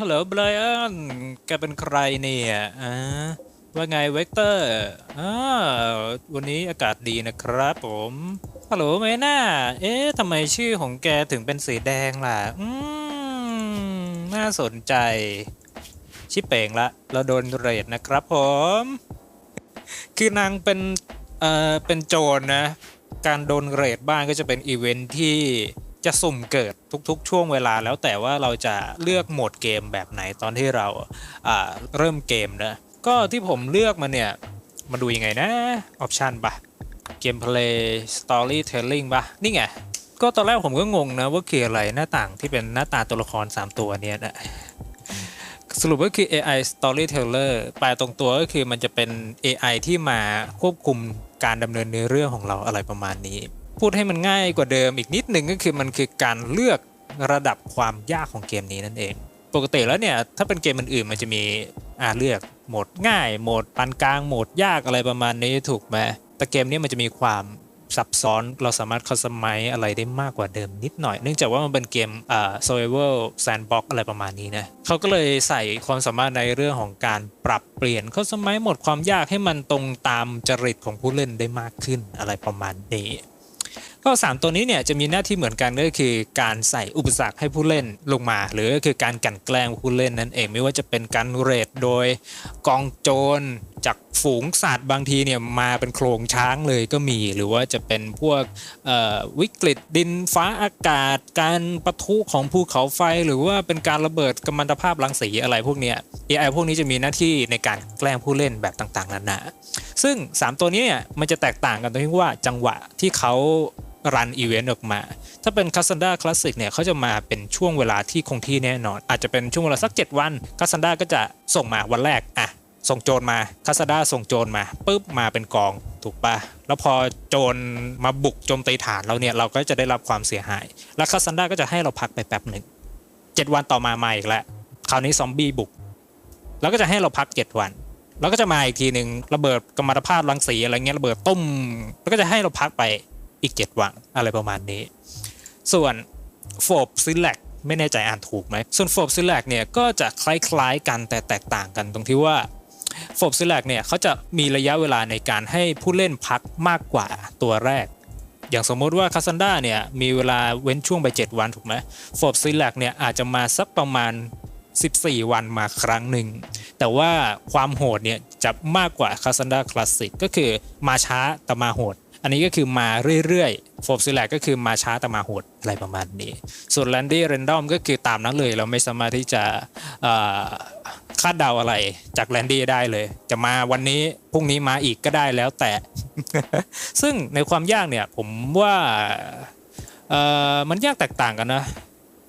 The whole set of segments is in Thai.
ฮัลโหลไบรอันแกเป็นใครเนี่ยอ่าว่าไงเวกเตอร์อ่าวันนี้อากาศดีนะครับผมฮัลโหลเมน่าเอ๊ะทำไมชื่อของแกถึงเป็นสีแดงล่ะ อืม น่าสนใจ ชิปเป่งละเราโดนเรดนะครับผม คือนางเป็น เอ่อ เป็นโจรนะ การโดนเรดบ้านก็จะเป็นอีเวนท์ที่ จะสุ่มเกิดทุกๆ ช่วงเวลาแล้วแต่ว่าเราจะเลือกโหมดเกมแบบไหนตอนที่เราเริ่มเกมนะก็ที่ผมเลือกมาเนี่ยมาดูยังไงนะออปชันปะเกมเพลย์สตอรี่เทลลิ่งปะนี่ไงก็ตอนแรกผมก็งงนะว่าคืออะไรหน้าต่างที่เป็นหน้าตาตัวละคร 3 ตัวเนี้ยนะสรุปก็คือ AI Storyteller แปลตรงตัวก็คือมันจะเป็น AI ที่มาควบคุมการดำเนินเนื้อเรื่องของเราอะไรประมาณนี้ พูดให้มันง่ายกว่าเดิมอีกนิดหนึ่งก็คือมันคือการเลือกระดับความยากของเกมนี้นั่นเอง ปกติแล้วเนี่ยถ้าเป็นเกมอื่นๆมันจะมีอ่าเลือกโหมดง่ายโหมดปานกลางโหมดยากอะไรประมาณนี้ถูกไหมแต่เกมนี้มันจะมีความซับซ้อนเราสามารถคัสตอมไมซ์อะไรได้มากกว่าเดิมนิดหน่อย เนื่องจากว่ามันเป็นเกมอ่า survival sandbox อะไรประมาณนี้นะเขาก็เลยใส่ความสามารถในเรื่องของการปรับเปลี่ยนคัสตอมไมซ์โหมดความยากให้มันตรงตามจริตของผู้เล่นได้มากขึ้นอะไรประมาณนี้ ก็ 3 ตัวนี้เนี่ยจะมีหน้าที่เหมือนกันก็คือการใส่อุปสรรคให้ผู้เล่นลงมา หรือก็คือการกลั่นแกล้งผู้เล่นนั่นเองไม่ว่าจะเป็นการเรดโดยกองโจร จากฝูงสัตว์บางทีเนี่ยมาเป็นโครงช้างเลยก็มี หรือว่าจะเป็นพวกวิกฤตดินฟ้าอากาศ การปะทุของภูเขาไฟ หรือว่าเป็นการระเบิดกัมมันตภาพรังสีอะไรพวกเนี้ย AI พวกนี้จะมีหน้าที่ในการแกล้งผู้เล่นแบบต่างๆนานาซึ่ง 3 ตัวนี้เนี่ยมันจะแตกต่างกันตรงที่ว่าจังหวะที่เขารันอีเวนต์ออกมา ถ้าเป็น c a s s a n d r a Classic เนี่ยเขาจะมาเป็นช่วงเวลาที่คงที่แน่นอน อาจจะเป็นช่วงเวลาสัก 7 วัน c a s s a n d r a ก็จะส่งมาวันแรกอะ ส่งโจรมา c a s s a n d r a ส่งโจรมาปุ๊บมาเป็นกองถูกปะแล้วพอโจรมาบุกโจมตีฐานเราเนี่ยเราก็จะได้รับความเสียหาย แล้ว c a s s a n d r a ก็จะให้เราพักไปแป๊บหนึ่ง7วันต่อมามาอีกแล้วคราวนี้ซอมบี้บุก แล้วก็จะให้เราพัก7วัน แล้วก็จะมาอีกทีหนึ่งระเบิดกัมมันตภาพรังสีอะไรเงี้ยระเบิดตุ้มแล้วก็จะให้เราพักไปอีก7วันอะไรประมาณนี้ ส่วนโฟบซิลแลกไม่แน่ใจอ่านถูกไหมส่วนโฟบซิลแลกเนี่ยก็จะคล้ายๆกันแต่แตกต่างกันตรงที่ว่า โฟบซิลแลกเนี่ยเขาจะมีระยะเวลาในการให้ผู้เล่นพักมากกว่าตัวแรก อย่างสมมติว่าคาซันดาเนี่ยมีเวลาเว้นช่วงไป 7 วันถูกไหมโฟบซิลแลกเนี่ยอาจจะมาสักประมาณ 14 วันมาครั้งหนึ่ง แต่ว่าความโหดเนี่ยจะมากกว่าคาซันดาคลาสสิกก็คือมาช้าแต่มาโหด อันนี้ก็คือมาเรื่อยๆโฟบซิลแลกก็คือมาช้าแต่มาโหดอะไรประมาณนี้ ส่วนแลนดี้เรนดอมก็คือตามนั้นเลย เราไม่สามารถที่จะคาดเดาอะไรจากแลนดี้ได้เลย จะมาวันนี้พรุ่งนี้มาอีกก็ได้แล้วแต่ ซึ่งในความยากเนี่ยผมว่ามันยากแตกต่างกันนะ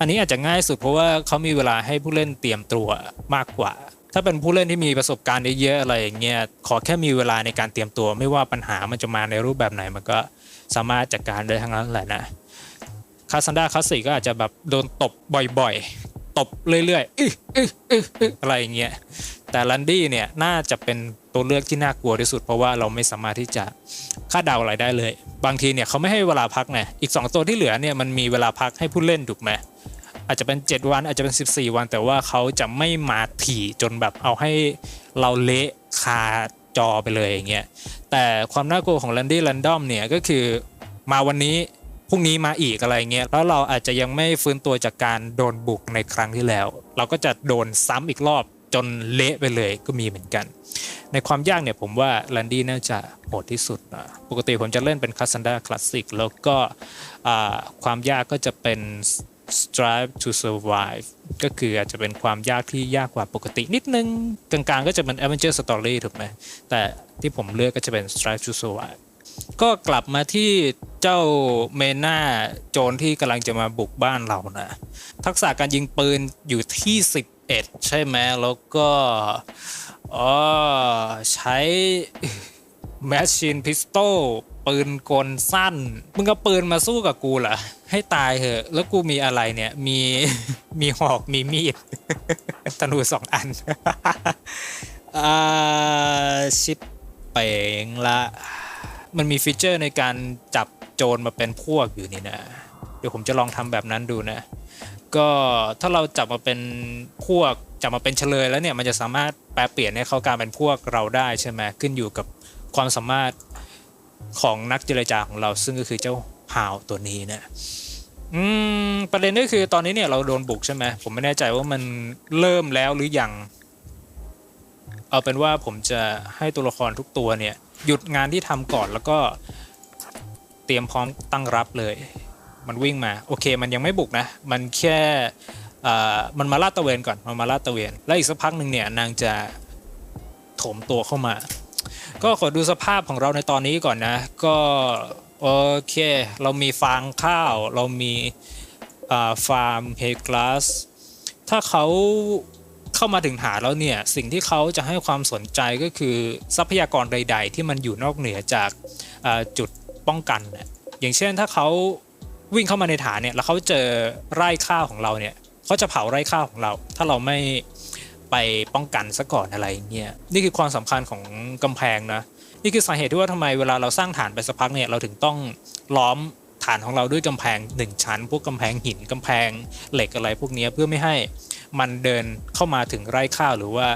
อันนี้อาจจะง่ายสุดเพราะว่าเขามีเวลาให้ผู้เล่นเตรียมตัวมากกว่า ถ้าเป็นผู้เล่นที่มีประสบการณ์เยอะๆอะไรอย่างเงี้ยขอแค่มีเวลาในการเตรียมตัว ไม่ว่าปัญหามันจะมาในรูปแบบไหนมันก็สามารถจัดการได้ทั้งนั้นแหละนะคาซันดาคลาสสิกก็อาจจะแบบโดนตบบ่อยๆ ตบเรื่อยๆอึอึอึอึอะไรอย่างเงี้ยแต่ลันดี้เนี่ยน่าจะเป็นตัวเลือกที่น่ากลัวที่สุด เพราะว่าเราไม่สามารถที่จะคาดเดาอะไรได้เลย บางทีเนี่ยเขาไม่ให้เวลาพักไงอีก 2 ตัวที่เหลือเนี่ยมันมีเวลาพักให้ผู้เล่นถูกไหม อาจจะเป็น 7 วันอาจจะเป็น 14 วัน แต่ว่าเขาจะไม่มาถี่จนแบบเอาให้เราเละคาจอไปเลยอย่างเงี้ยแต่ความน่ากลัวของ l a n d y Random เนี่ยก็คือมาวันนี้พรุ่งนี้มาอีกอะไรเงี้ยแล้วเราอาจจะยังไม่ฟื้นตัวจากการโดนบุกในครั้งที่แล้ว เราก็จะโดนซ้ำอีกรอบจนเละไปเลยก็มีเหมือนกัน ในความยากเนี่ยผมว่า l a n d y น่าจะโหดที่สุดนะปกติผมจะเล่นเป็น c a s s a n d r a Classic แล้วก็ความยากก็จะเป็น Strive to Survive ก็คืออาจจะเป็นความยากที่ยากกว่าปกตินิดนึง กลางๆ ก็จะเป็น Adventure Story ถูกไหมแต่ที่ผมเลือกก็จะเป็น Strive to Survive ก็กลับมาที่เจ้าเมน่าโจรที่กำลังจะมาบุกบ้านเรานะทักษะการยิงปืนอยู่ที่ 11 ใช่ไหมแล้วก็อ๋อใช้แมชชีนพิสโต ปืนกลสั้น มึงก็ปืนมาสู้กับกูเหรอ ให้ตายเหอะ แล้วกูมีอะไรเนี่ย มีมีหอกมีมีดธนูสองอันอ่าชิปเป๋งละ มันมีฟีเจอร์ในการจับโจรมาเป็นพวกอยู่นี่นะ เดี๋ยวผมจะลองทำแบบนั้นดูนะ ก็ถ้าเราจับมาเป็นพวกจับมาเป็นเฉลยแล้วเนี่ยมันจะสามารถแปลเปลี่ยนให้เขากลายเป็นพวกเราได้ใช่ไหมขึ้นอยู่กับความสามารถ ของนักเจรจาของเราซึ่งก็คือเจ้าฮาวตัวนี้นะอืมประเด็นก็คือตอนนี้เนี่ยเราโดนบุกใช่ไหมผมไม่แน่ใจว่ามันเริ่มแล้วหรือยัง เอาเป็นว่าผมจะให้ตัวละครทุกตัวเนี่ย หยุดงานที่ทำก่อนแล้วก็เตรียมพร้อมตั้งรับเลย มันวิ่งมา โอเค มันยังไม่บุกนะ มันแค่อ่ามันมาลาดตะเวนก่อนมันมาลาดตะเวน แล้วอีกสักพักหนึ่งเนี่ยนางจะโถมตัวเข้ามา ก็ขอดูสภาพของเราในตอนนี้ก่อนนะ ก็โอเค เรามีฟางข้าว เรามีฟาร์มเฮกลาสถ้าเขาเข้ามาถึงฐานแล้วเนี่ย สิ่งที่เขาจะให้ความสนใจก็คือทรัพยากรใด ๆ ที่มันอยู่นอกเหนือจากจุดป้องกันน่ะอย่างเช่นถ้าเขาวิ่งเข้ามาในฐานเนี่ยแล้วเขาเจอไร่ข้าวของเราเนี่ยเขาจะเผาไร่ข้าวของเรา ถ้าเราไม่ ไปป้องกันซะก่อนอะไรเงี้ยนี่คือความสำคัญของกำแพงนะนี่คือสาเหตุที่ว่าทำไมเวลาเราสร้างฐานไปสักพักเนี่ยเราถึงต้องล้อมฐานของเราด้วยกำแพงหนึ่งชั้น พวกกำแพงหินกำแพงเหล็กอะไรพวกนี้เพื่อไม่ให้มันเดินเข้ามาถึงไร่ข้าวหรือว่า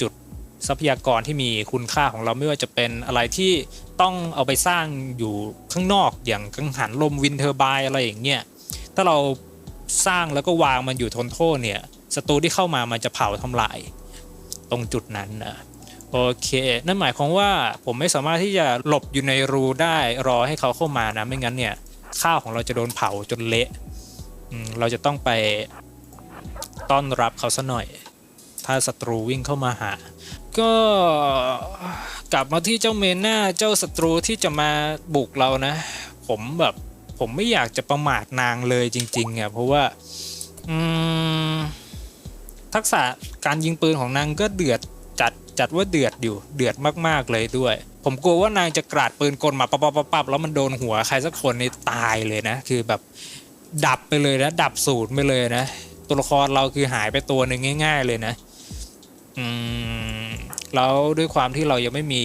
จุดทรัพยากรที่มีคุณค่าของเราไม่ว่าจะเป็นอะไรที่ต้องเอาไปสร้างอยู่ข้างนอกอย่างกังหันลมวินเทอร์ไบน์อะไรอย่างเงี้ยถ้าเราสร้างแล้วก็วางมันอยู่ทนโทษเนี่ย ศัตรูที่เข้ามามันจะเผาทำลาย ตรงจุดนั้นนะโอเค นั่นหมายความว่าผมไม่สามารถที่จะหลบอยู่ในรูได้รอให้เขาเข้ามานะ ไม่งั้นเนี่ยข้าวของเราจะโดนเผาจนเละอืมเราจะต้องไปต้อนรับเขาซะหน่อย ถ้าศัตรูวิ่งเข้ามาหา ก็กลับมาที่เจ้าเมน่าเจ้าศัตรูที่จะมาบุกเรานะ ผมแบบผมไม่อยากจะประมาทนางเลยจริงๆอะเพราะว่า อืม ทักษะการยิงปืนของนางก็เดือดจัดจัดว่าเดือดอยู่เดือดมากๆเลยด้วย ผมกลัวว่านางจะกราดปืนกลมาปั๊บปั๊บปับแล้วมันโดนหัวใครสักคนนี่ตายเลยนะ คือแบบดับไปเลยนะ ดับสูตรไปเลยนะ ตัวละครเราคือหายไปตัวหนึ่งง่าย ๆ เลยนะอืมแล้วด้วยความที่เรายังไม่มี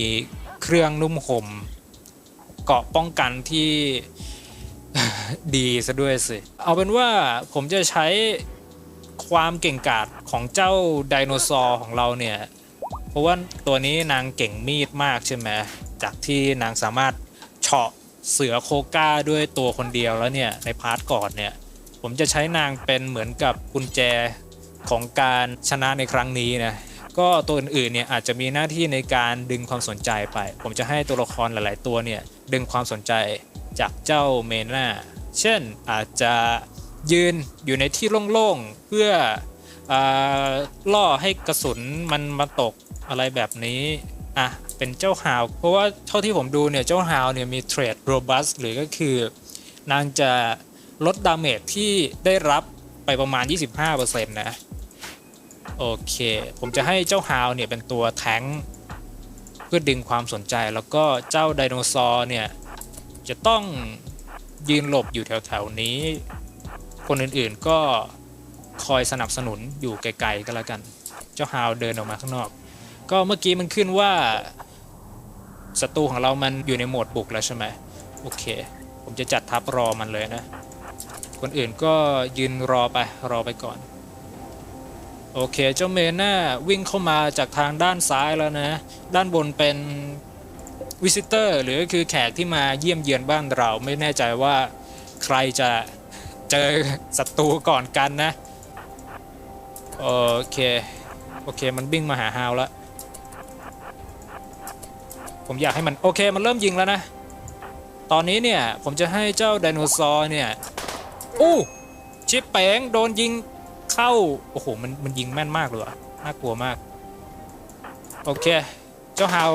เครื่องนุ่มห่มเกาะป้องกันที่ดีซะด้วยสิ เอาเป็นว่าผมจะใช้ ความเก่งกาจของเจ้าไดโนเสาร์ของเราเนี่ย เพราะว่าตัวนี้นางเก่งมีดมากใช่ไหมจากที่นางสามารถเฉาะเสือโคก้าด้วยตัวคนเดียวแล้วเนี่ยในพาร์ทก่อนเนี่ย ผมจะใช้นางเป็นเหมือนกับกุญแจของการชนะในครั้งนี้นะก็ตัวอื่นๆเนี่ยอาจจะมีหน้าที่ในการดึงความสนใจไป ผมจะให้ตัวละครหลาย ๆ ตัวเนี่ยดึงความสนใจจากเจ้าเมน่า เช่นอาจจะ ยืนอยู่ในที่โล่งๆ เพื่ออล่อให้กระสุนมันมาตกอะไรแบบนี้อะเป็นเจ้าฮาว เพราะว่าเท่าที่ผมดูเนี่ยเจ้าฮาวเนี่ยมีเทรดโรบัสหรือก็คือนางจะลดดาเมจที่ได้รับไปประมาณ 25%นะโอเค ผมจะให้เจ้าฮาวเนี่ยเป็นตัวแทงเพื่อดึงความสนใจแล้วก็เจ้าไดโนเสาร์เนี่ย จะต้องยืนหลบอยู่แถวๆนี้ คนอื่นๆก็คอยสนับสนุนอยู่ไกลๆก็แล้วกัน เจ้าฮาวเดินออกมาข้างนอก ก็เมื่อกี้มันขึ้นว่าศัตรูของเรามันอยู่ในโหมดบุกแล้วใช่ไหมโอเค ผมจะจัดทัพรอมันเลยนะ คนอื่นก็ยืนรอไปรอไปก่อน โอเคเจ้าเมน่าวิ่งเข้ามาจากทางด้านซ้ายแล้วนะ ด้านบนเป็นวิสิเตอร์หรือก็คือแขกที่มาเยี่ยมเยือนบ้านเราไม่แน่ใจว่าใครจะ เจอศัตรูก่อนกันนะ โอเค โอเคมันบิ้งมาหาฮาวแล้ว ผมอยากให้มัน โอเคมันเริ่มยิงแล้วนะ ตอนนี้เนี่ย ผมจะให้เจ้าไดโนเสาร์เนี่ย อู้ชิปแปงโดนยิงเข้า โอ้โห มันมันยิงแม่นมากเลยว่ะน่ากลัวมาก โอเค เจ้าฮาว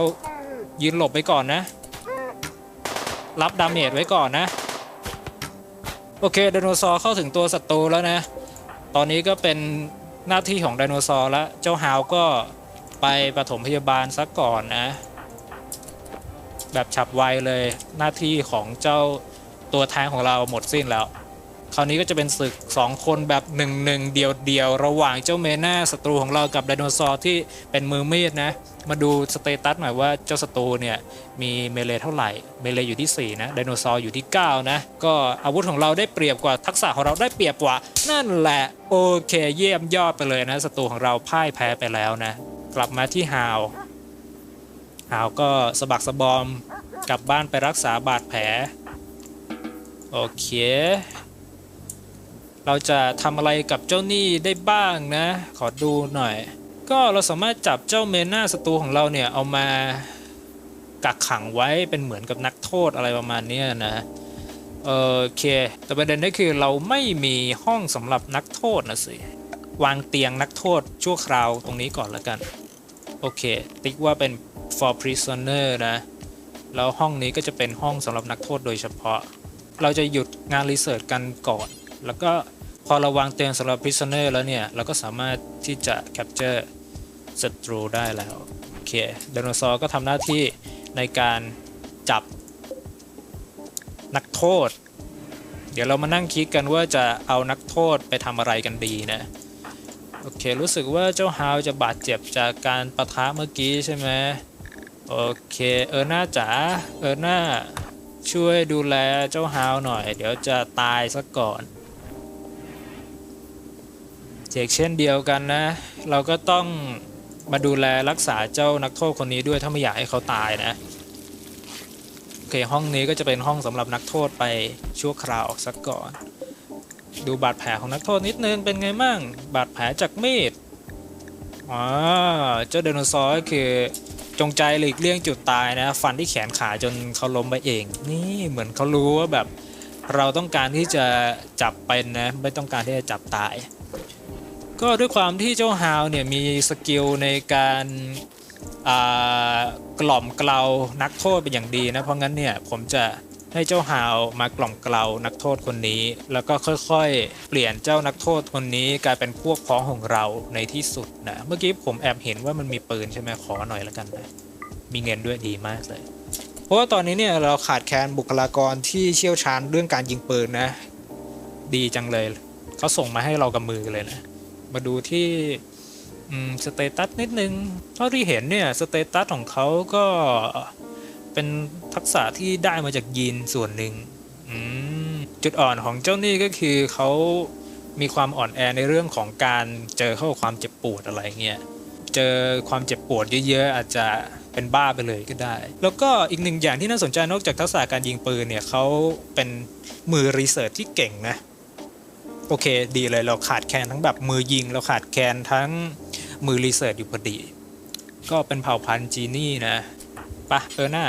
ยืนหลบไปก่อนนะ รับดาเมจไว้ก่อนนะ โอเคไดโนเสาร์เข้าถึงตัวศัตรูแล้วนะ ตอนนี้ก็เป็นหน้าที่ของไดโนเสาร์แล้ว เจ้าฮาวก็ไปปฐมพยาบาลซะก่อนนะ แบบฉับไวเลยหน้าที่ของเจ้าตัวแทงของเราหมดสิ้นแล้ว คราวนี้ก็จะเป็นศึก 2 คนแบบหนึ่งหนึ่งเดียวเดียวๆระหว่างเจ้าเมน่าศัตรูของเรากับไดโนเสาร์ที่เป็นมือมีดนะ มาดูสเตตัสหน่อยว่าเจ้าศัตรูเนี่ยมีเมเลเท่าไหร่ เมเลอยู่ที่ 4 นะไดโนเสาร์อยู่ที่ 9 นะ ก็อาวุธของเราได้เปรียบกว่าทักษะของเราได้เปรียบกว่า นั่นแหละ โอเค เยี่ยมยอดไปเลยนะศัตรูของเราพ่ายแพ้ไปแล้วนะ กลับมาที่ฮาวฮาวก็สะบักสะบอมกลับบ้านไปรักษาบาดแผลโอเค เราจะทำอะไรกับเจ้าหนี้ได้บ้างนะ ขอดูหน่อย ก็เราสามารถจับเจ้าเมน่าศัตรูของเราเนี่ยเอามากักขังไว้เป็นเหมือนกับนักโทษอะไรประมาณนี้นะโอเค แต่ประเด็นก็คือเราไม่มีห้องสำหรับนักโทษนะสิ วางเตียงนักโทษชั่วคราวตรงนี้ก่อนแล้วกัน โอเค ติ๊กว่าเป็น for prisoner นะ แล้วห้องนี้ก็จะเป็นห้องสำหรับนักโทษโดยเฉพาะ เราจะหยุดงานรีเสิร์ชกันก่อน แล้วก็ พอเราวางเตียงสำหรับ prisoner แล้วเนี่ย เราก็สามารถที่จะ capture ศัตรูได้แล้ว โอเคไดโนเสาร์ก็ทำหน้าที่ในการจับนักโทษ เดี๋ยวเรามานั่งคิดกันว่าจะเอานักโทษไปทำอะไรกันดีนะ โอเค รู้สึกว่าเจ้าฮาวจะบาดเจ็บจากการประทะเมื่อกี้ใช่ไหมโอเค เออหน้าจ๋าเออหน้าช่วยดูแลเจ้าฮาวหน่อย เดี๋ยวจะตายซะก่อน กเช่นเดียวกันนะ เราก็ต้องมาดูแลรักษาเจ้านักโทษคนนี้ด้วยถ้าไม่อยากให้เขาตายนะโอเคห้องนี้ก็จะเป็นห้องสำหรับนักโทษไปชั่วคราวสักก่อน ดูบาดแผลของนักโทษนิดนึงเป็นไงมั่งบาดแผลจากมีดอ๋อเจ้าไดโนเสาร์ก็คือจงใจหลีกเลี่ยงจุดตายนะ ฟันที่แขนขาจนเขาล้มไปเอง นี่เหมือนเขารู้ว่าแบบเราต้องการที่จะจับเป็นนะ ไม่ต้องการที่จะจับตาย ก็ด้วยความที่เจ้าฮาวเนี่ยมีสกิลในการกล่อมเกลานักโทษเป็นอย่างดีนะเพราะงั้นเนี่ยผมจะให้เจ้าฮาวมากล่อมเกลานักโทษคนนี้ แล้วก็ค่อยๆ เปลี่ยนเจ้านักโทษคนนี้กลายเป็นพวกพ้องของเราในที่สุดนะเมื่อกี้ผมแอบเห็นว่ามันมีปืนใช่ไหมขอหน่อยแล้วกันนะมีเงินด้วยดีมากเลย เพราะว่าตอนนี้เนี่ยเราขาดแคลนบุคลากรที่เชี่ยวชาญเรื่องการยิงปืนนะ ดีจังเลยเขาส่งมาให้เรากับมือเลยนะ มาดูที่สเตตัสนิดนึงเท่าที่เห็นเนี่ยสเตตัสของเขาก็เป็นทักษะที่ได้มาจากยีนส่วนหนึ่งจุดอ่อนของเจ้านี่ก็คือเขามีความอ่อนแอในเรื่องของการเจอเข้าความเจ็บปวดอะไรเงี้ยเจอความเจ็บปวดเยอะๆอาจจะเป็นบ้าไปเลยก็ได้ แล้วก็อีกหนึ่งอย่างที่น่าสนใจนอกจากทักษะการยิงปืนเนี่ยเขาเป็นมือรีเสิร์ชที่เก่งนะ โอเคดีเลยเราขาดแคลนทั้งแบบมือยิง เราขาดแคลนทั้งมือรีเสิร์ชอยู่พอดี ก็เป็นเผ่าพันธุ์จีนี่นะปะเออหน้า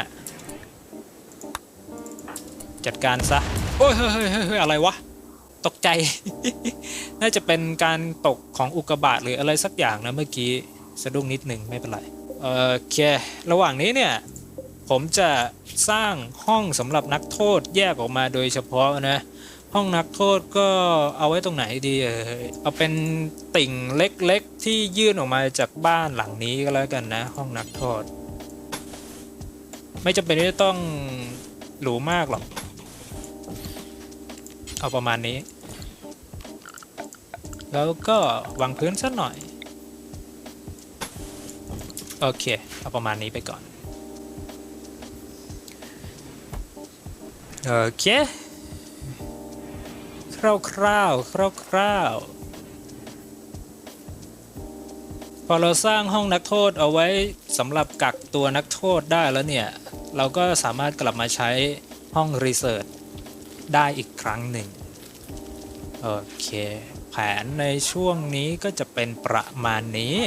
จัดการซะ โอ้ยเฮ้ยเฮ้ยเฮ้ยเฮ้ยอะไรวะ ตกใจ น่าจะเป็นการตกของอุกกาบาตหรืออะไรสักอย่างนะเมื่อกี้สะดุ้งนิดหนึ่งไม่เป็นไรโอเค ระหว่างนี้เนี่ย ผมจะสร้างห้องสำหรับนักโทษแยกออกมาโดยเฉพาะนะ ห้องนักโทษก็เอาไว้ตรงไหนดีเออเอาเป็นติ่งเล็กๆ ที่ยื่นออกมาจากบ้านหลังนี้ก็แล้วกันนะ ห้องนักโทษ ไม่จำเป็นที่จะต้องหรูมากหรอก เอาประมาณนี้ แล้วก็วางพื้นสักหน่อย โอเค เอาประมาณนี้ไปก่อน โอเค คร่าวคร่าวคร่าวๆพอเราสร้างห้องนักโทษเอาไว้สำหรับกักตัวนักโทษได้แล้วเนี่ย เราก็สามารถกลับมาใช้ห้องรีเสิร์ชได้อีกครั้งหนึ่ง โอเค แผนในช่วงนี้ก็จะเป็นประมาณนี้